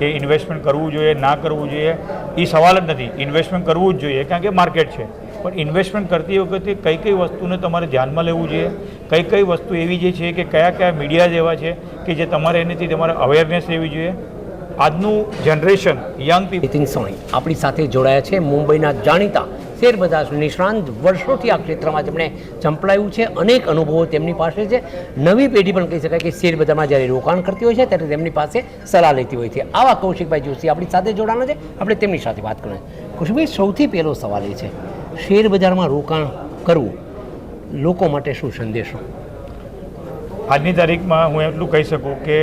કે ઇન્વેસ્ટમેન્ટ કરવું જોઈએ, ના કરવું જોઈએ એ સવાલ જ નથી. ઇન્વેસ્ટમેન્ટ કરવું જ જોઈએ, કારણ કે માર્કેટ છે. પણ ઇન્વેસ્ટમેન્ટ કરતી વખતે કઈ કઈ વસ્તુને તમારે ધ્યાનમાં લેવું જોઈએ? કઈ કઈ વસ્તુ એવી જે છે કે કયા કયા મીડિયા એવા છે કે જે તમારે એનાથી તમારે અવેરનેસ લેવી જોઈએ? આજનું જનરેશન યંગ પીપલ સોણી આપણી સાથે જોડાયા છે. મુંબઈના જાણીતા શેર બજાર નિષ્ણાંત વર્ષોથી આ ક્ષેત્રમાં જેમણે ચંપલાયું છે. અનેક અનુભવો તેમની પાસે છે. નવી પેઢી પણ કહી શકાય કે શેર બજારમાં જ્યારે રોકાણ કરતી હોય છે, ત્યારે તેમની પાસે સલાહ લેતી હોય છે. આવા કૌશિકભાઈ જોશી આપણી સાથે જોડાણા છે. આપણે તેમની સાથે વાત કરીએ. કૌશિકભાઈ સૌથી પહેલો સવાલ એ છે, શેર બજારમાં રોકાણ કરવું લોકો માટે શું સંદેશો? આજની તારીખમાં હું એટલું કહી શકું કે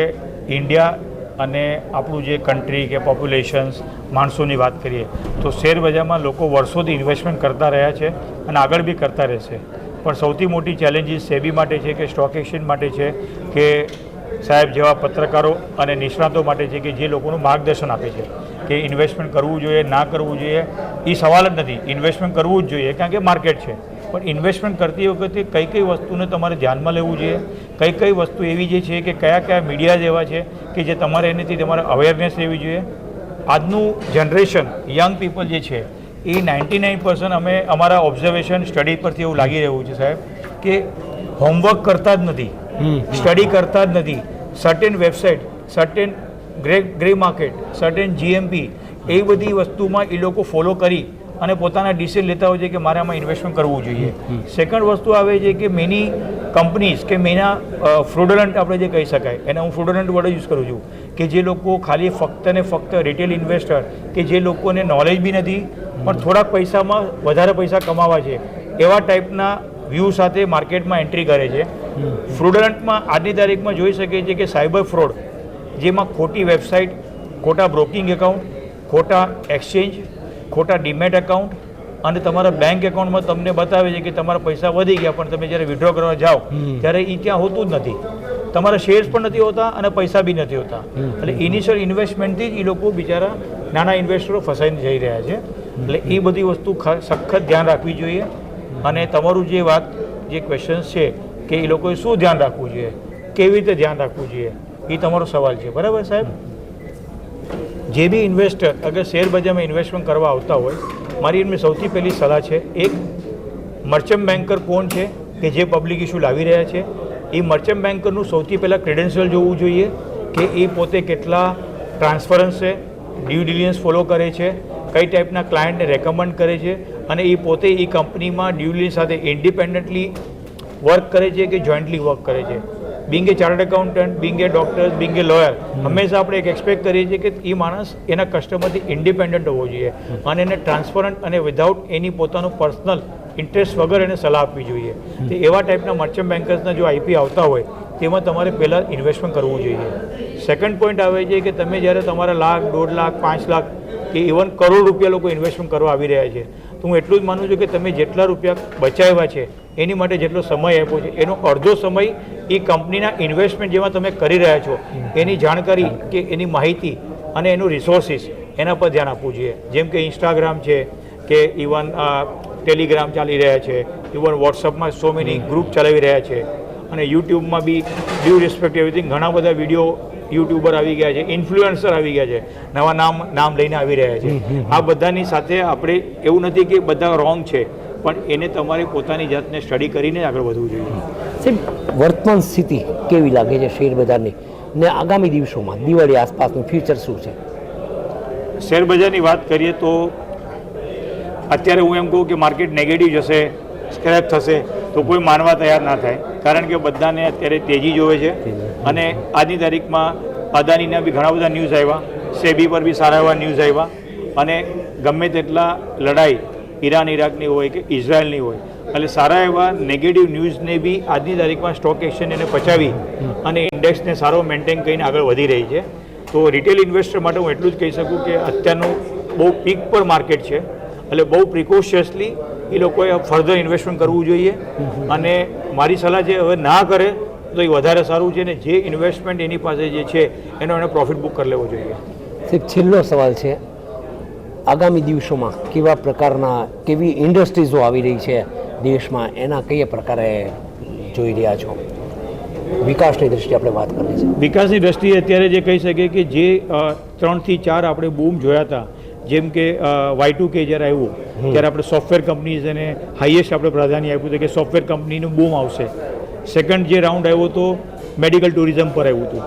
ઇન્ડિયા અને આપણું જે કન્ટ્રી કે પોપ્યુલેશન્સ માણસોની વાત કરીએ, તો શેર બજારમાં લોકો વર્ષોથી ઇન્વેસ્ટમેન્ટ કરતા રહ્યા છે અને આગળ બી કરતા રહેશે પણ સૌથી મોટી ચેલેન્જીસ સેબી માટે છે કે સ્ટોક એક્સચેન્જ માટે છે કે સાહેબ જેવા પત્રકારો અને નિષ્ણાતો માટે છે કે જે લોકોનું માર્ગદર્શન આપે છે કે ઇન્વેસ્ટમેન્ટ કરવું જોઈએ, ના કરવું જોઈએ એ સવાલ જ નથી. ઇન્વેસ્ટમેન્ટ કરવું જ જોઈએ, કારણ કે માર્કેટ છે. પણ ઇન્વેસ્ટમેન્ટ કરતી વખતે કઈ કઈ વસ્તુને તમારે ધ્યાનમાં લેવું જોઈએ? કઈ કઈ વસ્તુ એવી જે છે કે કયા કયા મીડિયા એવા છે કે જે તમારે એનાથી તમારે અવેરનેસ લેવી જોઈએ? આજનું જનરેશન યંગ પીપલ જે છે એ નાઇન્ટી નાઇન પર્સન્ટ અમે અમારા ઓબ્ઝર્વેશન સ્ટડી પરથી એવું લાગી રહ્યું છે સાહેબ કે હોમવર્ક કરતા જ નથી સ્ટડી કરતા જ નથી. Certain website certain grey grey market certain GMP એ બધી વસ્તુમાં એ લોકો ફોલો કરી અને પોતાના ડિસિઝન લેતા હોય છે કે મારે આમાં ઇન્વેસ્ટમેન્ટ કરવું જોઈએ. સેકન્ડ વસ્તુ આવે છે કે મેની કંપનીઝ કે મેના ફ્રોડલન્ટ આપણે જે કહી શકાય એને હું ફ્રોડલન્ટ વર્ડ યુઝ કરું છું કે જે લોકો ખાલી ફક્ત ને ફક્ત રિટેલ ઇન્વેસ્ટર કે જે લોકોને નોલેજ બી નથી પણ થોડાક પૈસામાં વધારે પૈસા કમાવા છે એવા ટાઈપના વ્યૂ સાથે માર્કેટમાં એન્ટ્રી કરે છે. ફ્રોડલન્ટમાં આજની તારીખમાં જોઈ શકીએ છીએ કે સાયબર ફ્રોડ જેમાં ખોટી વેબસાઇટ ખોટા બ્રોકિંગ એકાઉન્ટ ખોટા એક્સચેન્જ ખોટા ડીમેટ એકાઉન્ટ અને તમારા બેંક એકાઉન્ટમાં તમને બતાવે છે કે તમારા પૈસા વધી ગયા પણ તમે જ્યારે વિડ્રો કરવા જાઓ ત્યારે એ ત્યાં હોતું જ નથી. તમારા શેર્સ પણ નથી હોતા અને પૈસા બી નથી હોતા. એટલે ઇનિશિયલ ઇન્વેસ્ટમેન્ટથી જ એ લોકો બિચારા નાના ઇન્વેસ્ટરો ફસાઈને જઈ રહ્યા છે. એટલે એ બધી વસ્તુ સખત ધ્યાન રાખવી જોઈએ. અને તમારું જે વાત જે ક્વેશ્ચન્સ છે કે એ લોકોએ શું ધ્યાન રાખવું જોઈએ? કેવી રીતે ધ્યાન રાખવું જોઈએ? એ તમારો સવાલ છે. બરાબર સાહેબ? જે બી ઇન્વેસ્ટર અગર શેર બજારમાં ઇન્વેસ્ટમેન્ટ કરવા આવતા હોય, મારી એમની સૌથી પહેલી સલાહ છે, એક મર્ચન્ટ બેન્કર કોણ છે કે જે પબ્લિક ઇશ્યુ લાવી રહ્યા છે? એ મર્ચન્ટ બેન્કરનું સૌથી પહેલાં ક્રેડેન્શિયલ જોવું જોઈએ કે એ પોતે કેટલા ટ્રાન્સફરન્સ છે ડ્યુ ડિલિજન્સ ફોલો કરે છે, કઈ ટાઈપના ક્લાયન્ટને રેકમેન્ડ કરે છે, અને એ પોતે એ કંપનીમાં ડ્યુ ડિલિજન્સ સાથે ઇન્ડિપેન્ડન્ટલી વર્ક કરે છે કે જોઈન્ટલી વર્ક કરે છે? Being a chartered accountant being a doctor being a lawyer હંમેશા આપણે એક એક્સપેક્ટ કરીએ છીએ કે એ માણસ એના કસ્ટમરથી ઇન્ડિપેન્ડન્ટ હોવો જોઈએ અને એને ટ્રાન્સપરન્ટ અને વિધાઉટ એની પોતાનું પર્સનલ ઇન્ટરેસ્ટ વગર એને સલાહ આપવી જોઈએ. તો એવા ટાઈપના મર્ચન્ટ બેન્કર્સના જો આઈપી આવતા હોય તેમાં તમારે પહેલાં ઇન્વેસ્ટમેન્ટ કરવું જોઈએ. સેકન્ડ પોઈન્ટ આવે છે કે તમે જ્યારે તમારા લાખ દોઢ લાખ પાંચ લાખ કે ઇવન કરોડ રૂપિયા લોકો ઇન્વેસ્ટમેન્ટ કરવા આવી રહ્યા છે હું એટલું જ માનું છું કે તમે જેટલા રૂપિયા બચાવ્યા છે, એની માટે જેટલો સમય આપ્યો છે, એનો અડધો સમય એ કંપનીના ઇન્વેસ્ટમેન્ટ જેમાં તમે કરી રહ્યા છો, એની જાણકારી કે એની માહિતી અને એનું રિસોર્સિસ એના પર ધ્યાન આપવું જોઈએ. જેમ કે ઇન્સ્ટાગ્રામ છે, કે ઇવન ટેલિગ્રામ ચાલી રહ્યા છે ઇવન વોટ્સઅપમાં સો મેની ગ્રુપ ચલાવી રહ્યા છે, અને યુટ્યુબમાં બી ડ્યુ રિસ્પેક્ટ એવરીથિંગ ઘણા બધા વીડિયો યુટ્યુબર આવી ગયા છે ઇન્ફ્લુએન્સર આવી ગયા છે નવા નામ નામ લઈને આવી રહ્યા છે. આ બધાની સાથે આપણે એવું નથી કે બધા રોંગ છે પણ એને તમારે પોતાની જાતને સ્ટડી કરીને આગળ વધવું જોઈએ. સાહેબ વર્તમાન સ્થિતિ કેવી લાગે છે શેર બજારની? ને આગામી દિવસોમાં દિવાળી આસપાસનું ફ્યુચર શું છે? શેર બજારની વાત કરીએ તો અત્યારે હું એમ કહું કે માર્કેટ નેગેટિવ જશે સ્ક્રેપ થશે. તો કોઈ માનવા તૈયાર ના થાય. કારણ કે બધાને અત્યારે તેજી જોવે છે. અને આજની તારીખમાં અદાનીના બી ઘણા બધા ન્યૂઝ આવ્યા. સેબી પર બી સારા એવા ન્યૂઝ આવ્યા. અને ગમે તેટલા લડાઈ ઈરાન ઇરાકની હોય કે ઇઝરાયલની હોય એટલે સારા એવા નેગેટિવ ન્યૂઝને બી આજની તારીખમાં સ્ટોક એક્સચેન્જ એને પચાવી અને ઇન્ડેક્સને સારો મેન્ટેન કરીને આગળ વધી રહી છે. તો રિટેલ ઇન્વેસ્ટર માટે હું એટલું જ કહી શકું કે અત્યારનું બહુ પીક પર માર્કેટ છે. એટલે બહુ પ્રિકોશિયસલી એ લોકોએ ફર્ધર ઇન્વેસ્ટમેન્ટ કરવું જોઈએ. અને મારી સલાહ છે હવે ના કરે તો એ વધારે સારું છે ને જે ઇન્વેસ્ટમેન્ટ એની પાસે જે છે એનો એને પ્રોફિટ બુક કરી લેવો જોઈએ. સાહેબ છેલ્લો સવાલ છે. આગામી દિવસોમાં કેવા પ્રકારના કેવી ઇન્ડસ્ટ્રીઝો આવી રહી છે દેશમાં? એના કયા પ્રકારે જોઈ રહ્યા છો? વિકાસની દ્રષ્ટિએ આપણે વાત કરીએ છીએ. વિકાસની દ્રષ્ટિએ અત્યારે જે કહી શકીએ કે જે ત્રણથી ચાર આપણે બૂમ જોયા હતા જેમ કે વાય ટુ કે જ્યારે આવ્યું ત્યારે આપણે સોફ્ટવેર કંપનીઝ એને હાઈએસ્ટ આપણે પ્રાધાન્ય આપ્યું હતું કે સોફ્ટવેર કંપનીનું બૂમ આવશે. સેકન્ડ જે રાઉન્ડ આવ્યો તો મેડિકલ ટુરિઝમ પર આવ્યું હતું.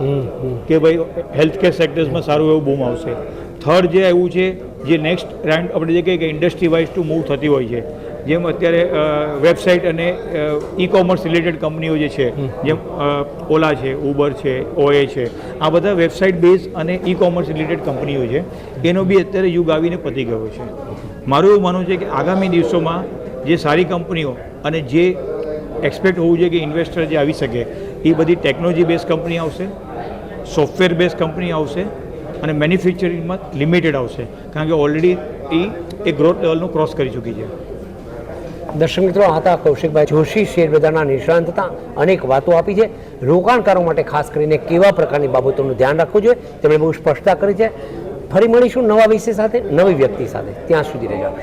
કે ભાઈ હેલ્થકેર સેક્ટર્સમાં સારું એવું બૂમ આવશે. થર્ડ જે આવ્યું છે જે નેક્સ્ટ રાઉન્ડ આપણે જે કહીએ કે ઇન્ડસ્ટ્રી વાઇઝ ટુ મૂવ થતી હોય છે. જેમ અત્યારે વેબસાઇટ અને ઈ કોમર્સ રિલેટેડ કંપનીઓ જે છે જેમ ઓલા છે ઉબર છે ઓએ છે આ બધા વેબસાઇટ બેઝ અને ઈ કોમર્સ રિલેટેડ કંપનીઓ છે એનો બી અત્યારે યુગ આવીને પતી ગયો છે. મારું એવું માનવું છે કે આગામી દિવસોમાં જે સારી કંપનીઓ અને જે એક્સપેક્ટ હોવું જોઈએ કે ઇન્વેસ્ટર જે આવી શકે એ બધી ટેકનોલોજી બેઝ કંપની આવશે સોફ્ટવેર બેઝ કંપની આવશે અને મેન્યુફેક્ચરિંગમાં લિમિટેડ આવશે. કારણ કે ઓલરેડી એ એ ગ્રોથ લેવલનું ક્રોસ કરી ચૂકી છે. દર્શક મિત્રો હતા કૌશિકભાઈ જોશી શેર બજારના નિષ્ણાંત હતા. અનેક વાતો આપી છે. રોકાણકારો માટે ખાસ કરીને કેવા પ્રકારની બાબતોનું ધ્યાન રાખવું જોઈએ? તેમણે બહુ સ્પષ્ટતા કરી છે. ફરી મળીશું નવા વિષય સાથે, નવી વ્યક્તિ સાથે. ત્યાં સુધી રહેજો.